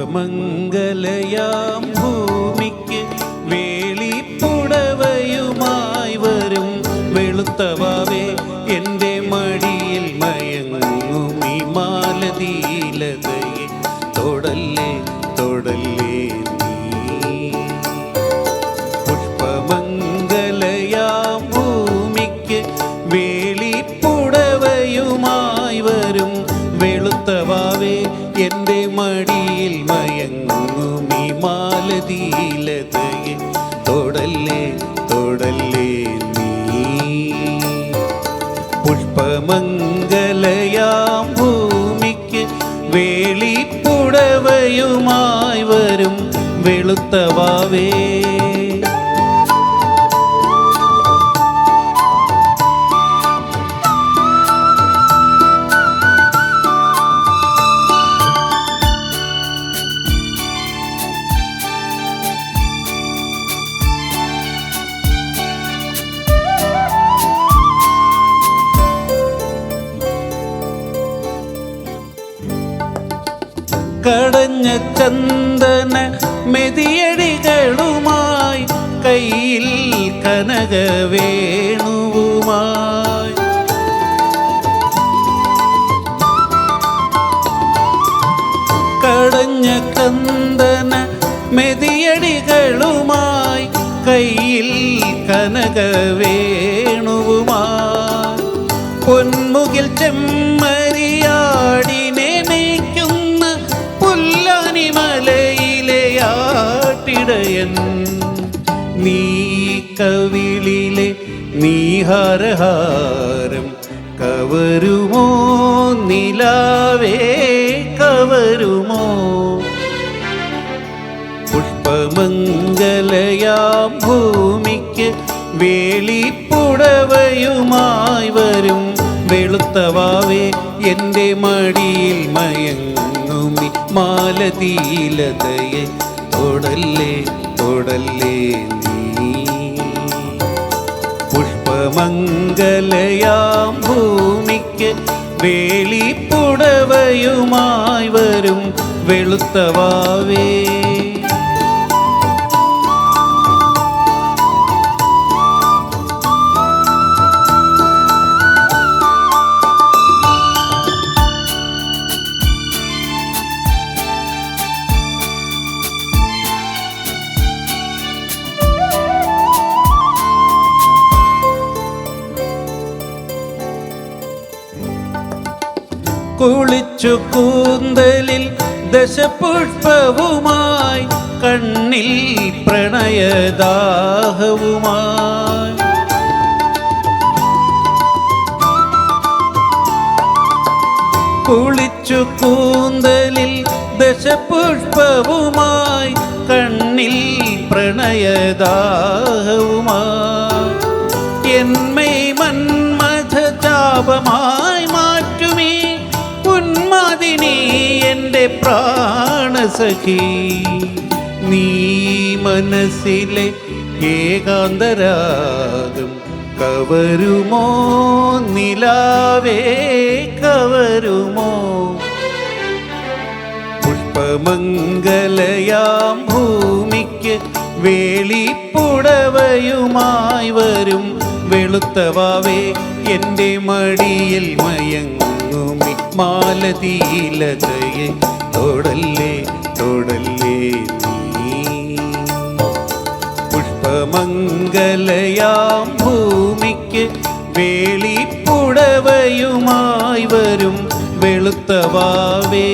പുഷ്പമംഗലയാം ഭൂമിക്ക് വേളിപ്പുടവയുമായി വരും. വെളുത്തവാവേ എന്റെ മടിയിൽ മയങ്ങും ഈ മാലതീലതയെ. തൊടല്ലേ തൊടല്ലേ തൊടല്ലേ നീ. പുഷ്പമംഗലയാം ഭൂമിക്ക് വേളിപ്പുടവയുമായി വരും വെളുത്തവാവേ കടഞ്ഞ ചന്ദന മെതിയടികളുമായി കയ്യിൽ കനകവേണുവുമായി കടഞ്ഞ ചന്ദന മെതിയടികളുമായി കയ്യിൽ കനകവേണുവുമായി പൊന്മുകിൽ ചെമ്മരിയാടിനെ നീ കവിളിലെ നീ ഹരഹാരം കവരുമോ? നിലാവേ കവരുമോ? പുഷ്പമംഗലയാം ഭൂമിക്ക് വേളിപ്പുടവയുമായി വരും. വെളുത്തവാവേ എന്റെ മടിയിൽ മയങ്ങുമി. മാലതീലതയെ തൊടല്ലേ? തൊടല്ലേ നീ പുഷ്പമംഗലയാം ഭൂമിക്ക് വേളിപ്പുടവയുമായി വരും വെളുത്തവാവേ കുളിച്ചു കൂന്തലിൽ ദശപുഷ്പവുമായി കണ്ണിൽ പ്രണയദാഹവുമായി. കുളിച്ചു കൂന്തലിൽ ദശപുഷ്പവുമായി കണ്ണിൽ പ്രണയദാഹവുമായി. എന്മൈ മന്മഥ ചാപമായി പ്രാണസഖി നീ മനസ്സിലെ ഏകാന്തരാഗം കവരുമോ? നിലാവേ കവരുമോ? പുഷ്പമംഗലയാം ഭൂമിക്ക് വേളിപ്പുടവയുമായി വരും വെളുത്തവാവേ എന്റെ മടിയിൽ മയങ്ങുമി മാലതീലതയെ തൊടല്ലേ തൊടല്ലേ നീ? പുഷ്പമംഗലയാം ഭൂമിക്ക് വേളിപ്പുടവയുമായി വരും വെളുത്തവാവേ